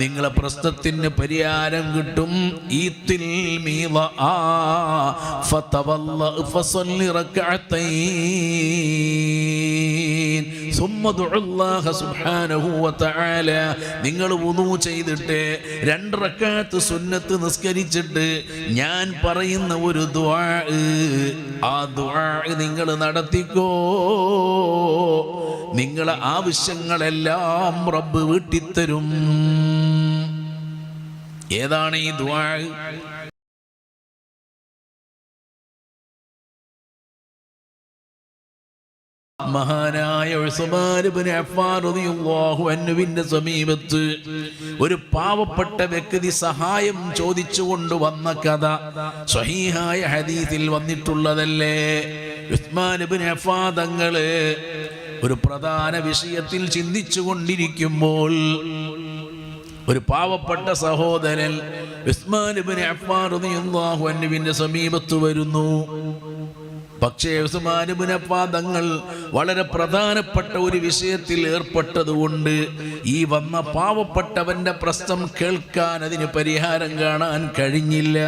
നിങ്ങളെ പ്രശ്നത്തിന് പരിഹാരം കിട്ടും. ഈത്തിൽ നിങ്ങൾ ഉണു ചെയ്തിട്ട് രണ്ടറക്കാത്ത് സുന്നത്ത് നിസ്കരിച്ചിട്ട് ഞാൻ പറയുന്ന ഒരു ദ്വാ ആ ദ്വാ നിങ്ങൾ നടത്തിക്കോ. നിങ്ങളെ ആവശ്യങ്ങളെല്ലാം റബ്ബ് വീട്ടിത്തരും. ഏതാണ് ഈ ദുആ? മഹാനായ അൻഹുവിന്റെ സമീപത്ത് ഒരു പാവപ്പെട്ട വ്യക്തി സഹായം ചോദിച്ചുകൊണ്ട് വന്ന കഥ സ്വഹീഹായ ഹദീസിൽ വന്നിട്ടുള്ളതല്ലേ? അഫ്ഫാൻ തങ്ങൾ ഒരു പ്രധാന വിഷയത്തിൽ ചിന്തിച്ചു കൊണ്ടിരിക്കുമ്പോൾ ഒരു പാവപ്പെട്ട സഹോദരൻ അൻഹുവിന്റെ സമീപത്ത് വരുന്നു. പക്ഷേ തങ്ങൾ വളരെ പ്രധാനപ്പെട്ട ഒരു വിഷയത്തിൽ ഏർപ്പെട്ടതുകൊണ്ട് ഈ വന്ന പാവപ്പെട്ടവന്റെ പ്രശ്നം കേൾക്കാൻ അതിന് പരിഹാരം കാണാൻ കഴിഞ്ഞില്ല.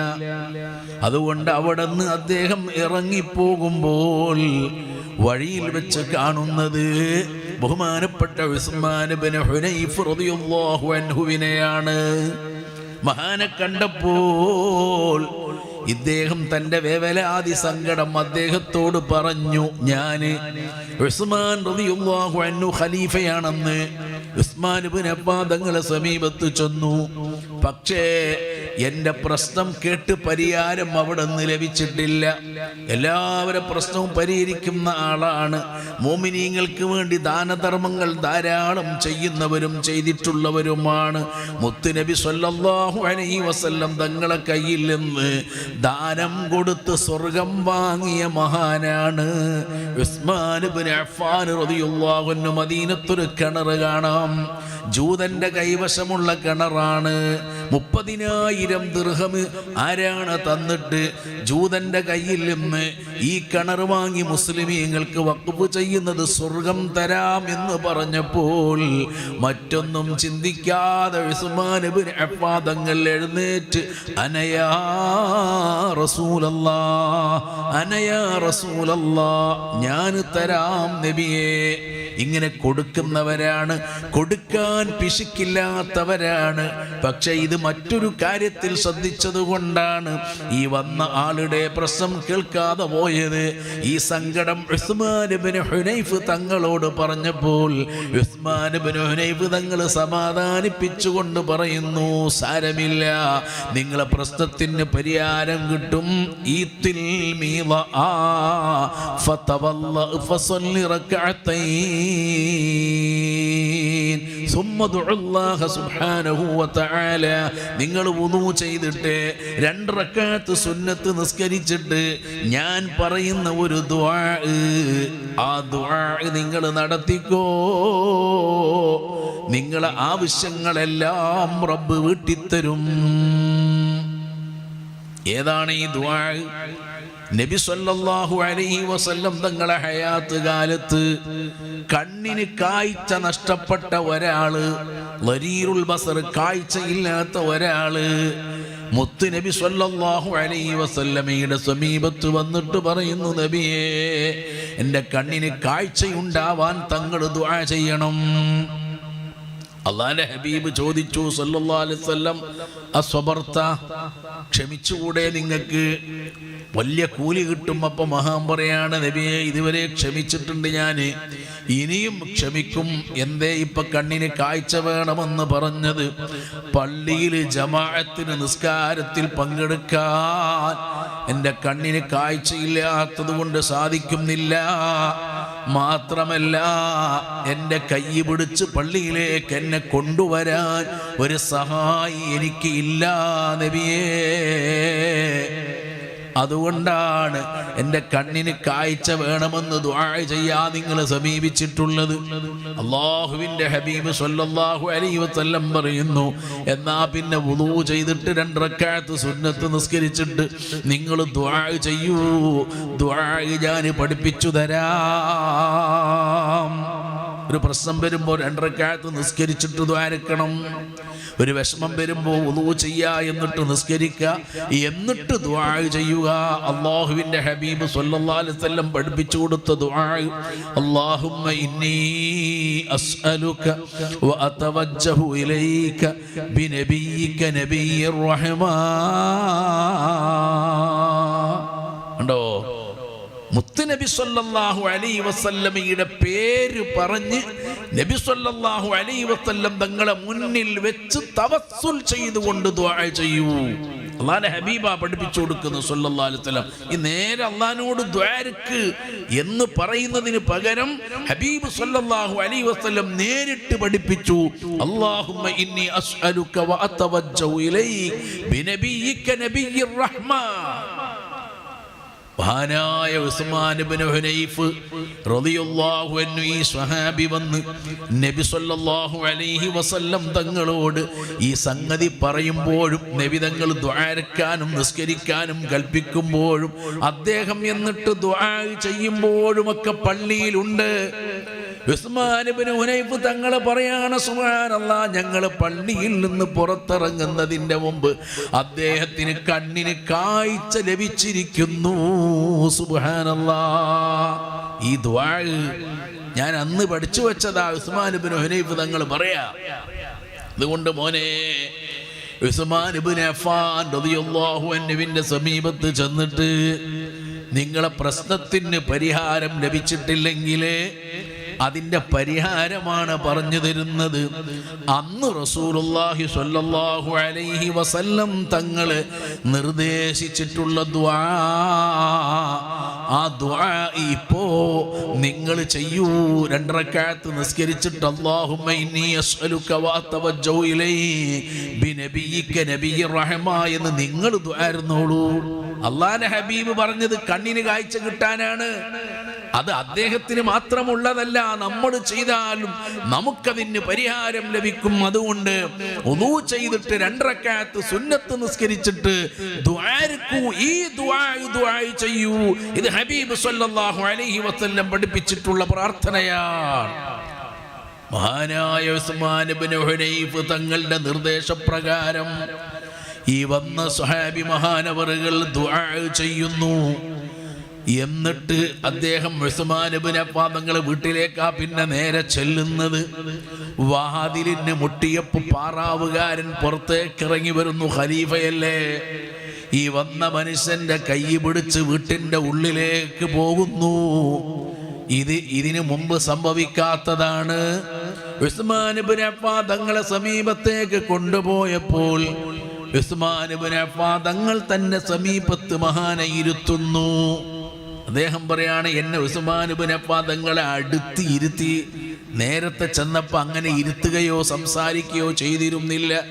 അതുകൊണ്ട് അവിടെ നിന്ന് അദ്ദേഹം ഇറങ്ങിപ്പോകുമ്പോൾ വഴിയിൽ വെച്ച് കാണുന്നത് ബഹുമാനപ്പെട്ട ബിൻ ഹുനൈഫ് മഹാനെ കണ്ടപ്പോൾ ഇദ്ദേഹം തന്റെ വേവലാതി സങ്കടം അദ്ദേഹത്തോട് പറഞ്ഞു ഞാൻ ഉസ്മാൻ റളിയല്ലാഹു അൻഹു ഖലീഫയാണെന്ന് ഉസ്മാൻ ഇബ്നു സമീപത്ത് ചെന്നു. പക്ഷേ എന്റെ പ്രശ്നം കേട്ട് പരിഹാരം അവിടെ നിന്ന് ലഭിച്ചിട്ടില്ല. എല്ലാവരുടെ പ്രശ്നവും പരിഹരിക്കുന്ന ആളാണ്. മോമിനീങ്ങൾക്ക് വേണ്ടി ദാനധർമ്മങ്ങൾ ധാരാളം ചെയ്യുന്നവരും ചെയ്തിട്ടുള്ളവരുമാണ്. മുത്തുനബി സല്ലല്ലാഹു അലൈഹി വസല്ലം തങ്ങളെ കയ്യിൽ നിന്ന് ദാനം കൊടുത്ത് സ്വർഗം വാങ്ങിയ മഹാനാണ്. ഉസ്മാൻ അഫ്ഫാൻ മദീനത്തൊരു കിണർ കാണാം. ജൂതന്റെ കൈവശമുള്ള കിണറാണ്. മുപ്പതിനായിരം ദൃഹം ആരാണ് തന്നിട്ട് ജൂതന്റെ കയ്യിൽ നിന്ന് ഈ കിണർ വാങ്ങി മുസ്ലിമീങ്ങൾക്ക് വക്കുപ്പ് ചെയ്യുന്നത് സ്വർഗം തരാം എന്ന് പറഞ്ഞപ്പോൾ മറ്റൊന്നും ചിന്തിക്കാതെ തങ്ങൾ എഴുന്നേറ്റ് അനയാ അനയാ ഞാൻ തരാം നബിയെ. ഇങ്ങനെ കൊടുക്കുന്നവരാണ്. കൊടുക്കാൻ പിശുക്കില്ലാത്തവരാണ്. പക്ഷെ ഇത് മറ്റൊരു കാര്യത്തിൽ ശ്രദ്ധിച്ചത് കൊണ്ടാണ് ഈ വന്ന ആളുടെ പ്രശ്നം കേൾക്കാതെ പോയത്. ഈ സങ്കടം ഉസ്മാൻ ഇബ്നു ഹുനൈഫ് തങ്ങളോട് പറഞ്ഞപ്പോൾ ഉസ്മാൻ ഇബ്നു ഹുനൈഫ് തങ്ങൾ സമാധാനിപ്പിച്ചുകൊണ്ട് പറയുന്നു സാരമില്ല. നിങ്ങളെ പ്രശ്നത്തിന് പരിഹാരം കിട്ടും. ഈത്തിൽ ഫസല്ലി റക്അത്തൈൻ നിങ്ങൾ ഉദൂ ചെയ്തിട്ട് രണ്ടറക്കാത്ത് സുന്നത്ത് നിസ്കരിച്ചിട്ട് ഞാൻ പറയുന്ന ഒരു ദ്വാ ആ ദ്വാ നിങ്ങൾ നടത്തിക്കോ. നിങ്ങളെ ആവശ്യങ്ങളെല്ലാം റബ്ബ് വീട്ടിത്തരും. ഏതാണ് ഈ ദ്വാ നബി സല്ലല്ലാഹു അലൈഹി വസല്ലം തങ്ങളെ ഹയാത്ത് കാലത്ത് കണ്ണിന് കാഴ്ച നഷ്ടപ്പെട്ട ഒരാൾ ലരീറുൽ ബസർ കാഴ്ചയില്ലാത്ത ഒരാൾ. മുത്ത് നബി സല്ലല്ലാഹു അലൈഹി വസല്ലമയുടെ സമീപത്ത് വന്നിട്ട് പറയുന്നു നബിയേ എന്റെ കണ്ണിന് കാഴ്ചയുണ്ടാവാൻ തങ്ങൾ ദുആ ചെയ്യണം. അള്ളാന്റെ ഹബീബ് ചോദിച്ചു ക്ഷമിച്ചുകൂടെ നിങ്ങൾക്ക്? വലിയ കൂലി കിട്ടും അപ്പൊ മഹാൻ പറയാണ് നബിയെ ഇതുവരെ ക്ഷമിച്ചിട്ടുണ്ട് ഞാൻ ഇനിയും ക്ഷമിക്കും. എന്തേ ഇപ്പൊ കണ്ണിന് കാഴ്ച വേണമെന്ന് പറഞ്ഞത്? പള്ളിയിൽ ജമാഅത്തിന് നിസ്കാരത്തിൽ പങ്കെടുക്കാൻ എന്റെ കണ്ണിന് കാഴ്ചയില്ലാത്തത് കൊണ്ട് സാധിക്കുന്നില്ല. മാത്രമല്ല എന്റെ കൈ പിടിച്ച് പള്ളിയിലേക്ക് എന്നെ കൊണ്ടുവരാൻ ഒരു സഹായി എനിക്ക് ഇല്ല നബിയേ. അതുകൊണ്ടാണ് എന്റെ കണ്ണിന് കാഴ്ച വേണമെന്ന് ദുആ ചെയ്യാ നിങ്ങൾ സമീപിച്ചിട്ടുള്ളത്. അള്ളാഹുവിന്റെ ഹബീബ് സൊല്ലാഹു അലൈഹി വസല്ലം പറയുന്നു എന്നാ പിന്നെ വുളു ചെയ്തിട്ട് രണ്ടരക്കാലത്ത് സുന്നത്ത് നിസ്കരിച്ചിട്ട് നിങ്ങൾ ദുആ ചെയ്യൂ ദുആ ഞാൻ പഠിപ്പിച്ചു തരാം. ഒരു പ്രശ്നം വരുമ്പോൾ രണ്ടരക്കാലത്ത് നിസ്കരിച്ചിട്ട് ദ്വാരക്കണം. ഒരു വിഷമം വരുമ്പോൾ ഉദു ചെയ്യുക എന്നിട്ട് നിസ്കരിക്കുക എന്നിട്ട് ദുആ ചെയ്യുക. അള്ളാഹുവിന്റെ ഹബീബ് വസല്ലം പഠിപ്പിച്ചു കൊടുത്ത ദുആ അല്ലാഹുമ്മ ഇന്നി അസ്അലുക വഅതവജ്ജഹു ഇലൈക ബിനബിയിക നബിയ്യിർ റഹ്മാ മുത്തുനബി സല്ലല്ലാഹു അലൈഹി വസല്ലമയുടെ പേര് പറഞ്ഞ് നബി സല്ലല്ലാഹു അലൈഹി വസല്ലം തങ്ങളെ മുന്നിൽ വെച്ച് തവസ്സുൽ ചെയ്തുകൊണ്ട് ദുആ ചെയ്യൂ. അള്ളാഹ് ഹബീബ പഠിപ്പിച്ചു കൊടുക്കുന്നു അലൈഹി വസല്ലം. ഈ നേരെ അള്ളഹാനോട് ദ്വാരക്ക് എന്ന് പറയുന്നതിന് പകരം ഹബീബ് സല്ലല്ലാഹു അലൈഹി വസല്ലം നേരിട്ട് പഠിപ്പിച്ചു. അല്ലാഹുമ്മ മഹാനായ അൻഹു ഈ സ്വഹാബി വന്ന് നബി സല്ലല്ലാഹു അലൈഹി വസല്ലം തങ്ങളോട് ഈ സംഗതി പറയുമ്പോഴും നബി തങ്ങൾ ദ്വാരക്കാനും നിസ്കരിക്കാനും കൽപ്പിക്കുമ്പോഴും അദ്ദേഹം എന്നിട്ട് ദ്വാ ചെയ്യുമ്പോഴുമൊക്കെ പള്ളിയിലുണ്ട്. ഹുനൈഫ് തങ്ങൾ പറയാണ് സുഹാനല്ല ഞങ്ങൾ പള്ളിയിൽ നിന്ന് പുറത്തിറങ്ങുന്നതിന്റെ മുമ്പ് അദ്ദേഹത്തിന് കണ്ണിന് കാഴ്ച ലഭിച്ചിരിക്കുന്നു സുഹാനല്ല ഈ ദ്വാ ഞാൻ അന്ന് പഠിച്ചു വെച്ചതാ ഉസ്മാൻ ഇബ്നു ഹുനൈഫ് തങ്ങൾ പറയാ. അതുകൊണ്ട് മോനെ അൻഹുവിന്റെ സമീപത്ത് ചെന്നിട്ട് നിങ്ങളെ പ്രശ്നത്തിന് പരിഹാരം ലഭിച്ചിട്ടില്ലെങ്കിൽ അതിന്റെ പരിഹാരമാണ് പറഞ്ഞു തരുന്നത്. അന്ന് റസൂലുള്ളാഹി സ്വല്ലല്ലാഹു അലൈഹി വസല്ലം തങ്ങൾ നിർദ്ദേശിച്ചിട്ടുള്ള ദ്വാ ആ ദ്വാ ഇപ്പോ നിങ്ങൾ ചെയ്യൂ. രണ്ടരക്കാലത്ത് നിസ്കരിച്ചിട്ട് റഹ്മ എന്ന് നിങ്ങൾ ദ്വാരുന്നോളൂ അള്ളാന്റെ ഹബീബ് പറഞ്ഞത് കണ്ണിന് കാഴ്ച കിട്ടാനാണ്. അത് അദ്ദേഹത്തിന് മാത്രമുള്ളതല്ല നമ്മൾ ചെയ്താലും നമുക്കതിന് പരിഹാരം ലഭിക്കും. അതുകൊണ്ട് ഒന്നു ചെയ്തിട്ട് രണ്ടരക്കാലത്ത് സുന്നത്ത് നിസ്കരിച്ചിട്ട് ഈ ചെയ്യൂ. ഇത് ഹബീബ് അലൈഹി വസല്ലം പഠിപ്പിച്ചിട്ടുള്ള പ്രാർത്ഥനയാണ്. മഹാനായ ഉസ്മാൻ ഇബ്നു ഹുനൈഫ് തങ്ങളുടെ നിർദ്ദേശപ്രകാരം ഈ വന്ന സുഹാബി മഹാനവറുകൾ ദുആ ചെയ്യുന്നു. എന്നിട്ട് അദ്ദേഹം തങ്ങൾ വീട്ടിലേക്കാ പിന്നെ നേരെ ചെല്ലുന്നത്. വാതിലിന് മുട്ടിയപ്പ് പാറാവുകാരൻ പുറത്തേക്ക് ഇറങ്ങി വരുന്നു ഖലീഫയല്ലേ. ഈ വന്ന മനുഷ്യന്റെ കൈ പിടിച്ച് വീട്ടിന്റെ ഉള്ളിലേക്ക് പോകുന്നു. ഇത് ഇതിനു മുമ്പ് സംഭവിക്കാത്തതാണ്. അഫ്ഫാൻ തങ്ങളെ സമീപത്തേക്ക് കൊണ്ടുപോയപ്പോൾ തങ്ങൾ തന്നെ സമീപത്ത് മഹാനെ ഇരുത്തുന്നു. അദ്ദേഹം പറയാണ് എന്നെ അഫ്ഫാൻ തങ്ങളെ അടുത്ത് ഇരുത്തി നേരത്തെ ചെന്നപ്പോ അങ്ങനെ ഇരുത്തുകയോ സംസാരിക്കുകയോ ചെയ്തിരുന്നില്ല.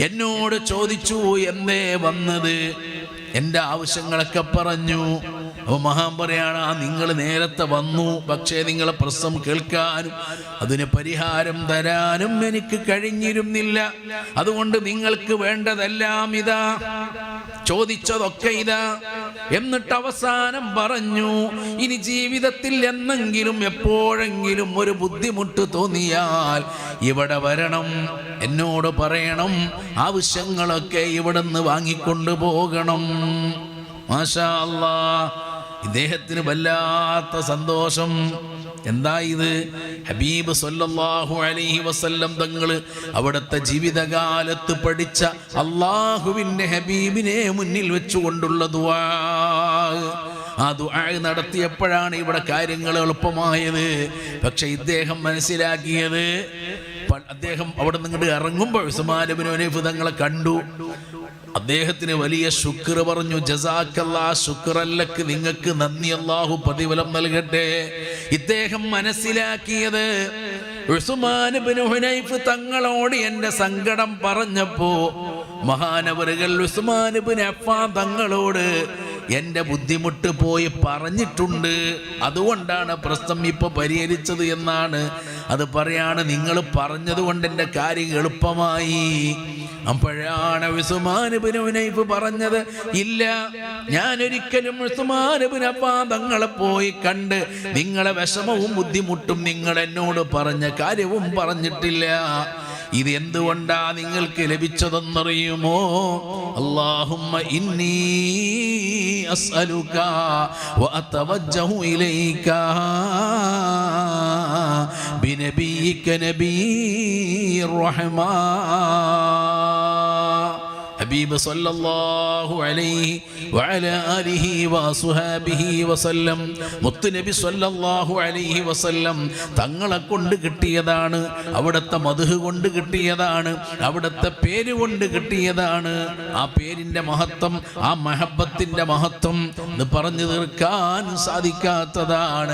എന്നോട് ചോദിച്ചു എന്നേ വന്നത്? എന്റെ ആവശ്യങ്ങളൊക്കെ പറഞ്ഞു. അപ്പൊ മഹാൻ പറയാണ് ആ നിങ്ങൾ നേരത്തെ വന്നു. പക്ഷേ നിങ്ങളെ പ്രശ്നം കേൾക്കാനും അതിന് പരിഹാരം തരാനും എനിക്ക് കഴിഞ്ഞിരുന്നില്ല. അതുകൊണ്ട് നിങ്ങൾക്ക് വേണ്ടതെല്ലാം ഇതാ. ചോദിച്ചതൊക്കെ ഇതാ. എന്നിട്ട് അവസാനം പറഞ്ഞു ഇനി ജീവിതത്തിൽ എന്നെങ്കിലും എപ്പോഴെങ്കിലും ഒരു ബുദ്ധിമുട്ട് തോന്നിയാൽ ഇവിടെ വരണം. എന്നോട് പറയണം. ആവശ്യങ്ങളൊക്കെ ഇവിടെ നിന്ന് വാങ്ങിക്കൊണ്ടു പോകണം. മാഷാ അല്ലാ ഇദ്ദേഹത്തിന് വല്ലാത്ത സന്തോഷം. എന്താ ഇത്? ഹബീബ് സൊല്ലാഹു അലൈഹി വസല്ലം തങ്ങൾ അവിടുത്തെ ജീവിതകാലത്ത് പഠിച്ച അള്ളാഹുവിന്റെ ഹബീബിനെ മുന്നിൽ വെച്ചുകൊണ്ടുള്ള ആ ദുആ നടത്തിയപ്പോഴാണ് ഇവിടെ കാര്യങ്ങൾ എളുപ്പമായത്. പക്ഷെ ഇദ്ദേഹം മനസ്സിലാക്കിയത് അദ്ദേഹം അവിടെ നിങ്ങോട്ട് ഇറങ്ങുമ്പോൾ ഉസ്മാനബിനോനേഫ് തങ്ങളെ കണ്ടു. അദ്ദേഹത്തിന് വലിയ ശുക്ർ പറഞ്ഞു ജസാക്കല്ലാ ശുക്രല്ലക്ക് നിങ്ങൾക്ക് നന്ദി അള്ളാഹു പ്രതിഫലം നൽകട്ടെ. ഇദ്ദേഹം മനസ്സിലാക്കിയത് തങ്ങളോട് എന്റെ സങ്കടം പറഞ്ഞപ്പോ മഹാനവറുകൾ തങ്ങളോട് എന്റെ ബുദ്ധിമുട്ട് പോയി പറഞ്ഞിട്ടുണ്ട്. അതുകൊണ്ടാണ് പ്രശ്നം ഇപ്പൊ പരിഹരിച്ചത് എന്നാണ്. അത് പറയാണ് നിങ്ങൾ പറഞ്ഞത് കൊണ്ട് എന്റെ കാര്യം എളുപ്പമായി. അപ്പോഴാണ് ഉസ്മാനുബിന് ഉനൈഫ് പറഞ്ഞത് ഇല്ല ഞാൻ ഒരിക്കലും ഉസ്മാനുബിന് തങ്ങളെ പോയി കണ്ട് നിങ്ങളെ വിഷമവും ബുദ്ധിമുട്ടും നിങ്ങൾ എന്നോട് പറഞ്ഞ കാര്യവും പറഞ്ഞിട്ടില്ല. ഇത് എന്തുകൊണ്ടാ നിങ്ങൾക്ക് ലഭിച്ചതെന്നറിയുമോ? അള്ളാഹുമ്മ ഇന്നി أسألك وأتوجه إليك بنبيك نبي الرحمن. ഹബീബ് സല്ലല്ലാഹു അലൈഹി വഅല ആലിഹി വസുഹാബിഹി വസല്ലം മുത്തുനബി സല്ലല്ലാഹു അലൈഹി വസല്ലം തങ്ങളെ കൊണ്ട് കിട്ടിയതാണ്. അവിടുത്തെ മധു കൊണ്ട് കിട്ടിയതാണ്. അവിടുത്തെ പേര് കൊണ്ട് കിട്ടിയതാണ്. ആ പേരിന്റെ മഹത്വം ആ മഹബത്തിന്റെ മഹത്വം ഇത് പറഞ്ഞു തീർക്കാൻ സാധിക്കാത്തതാണ്.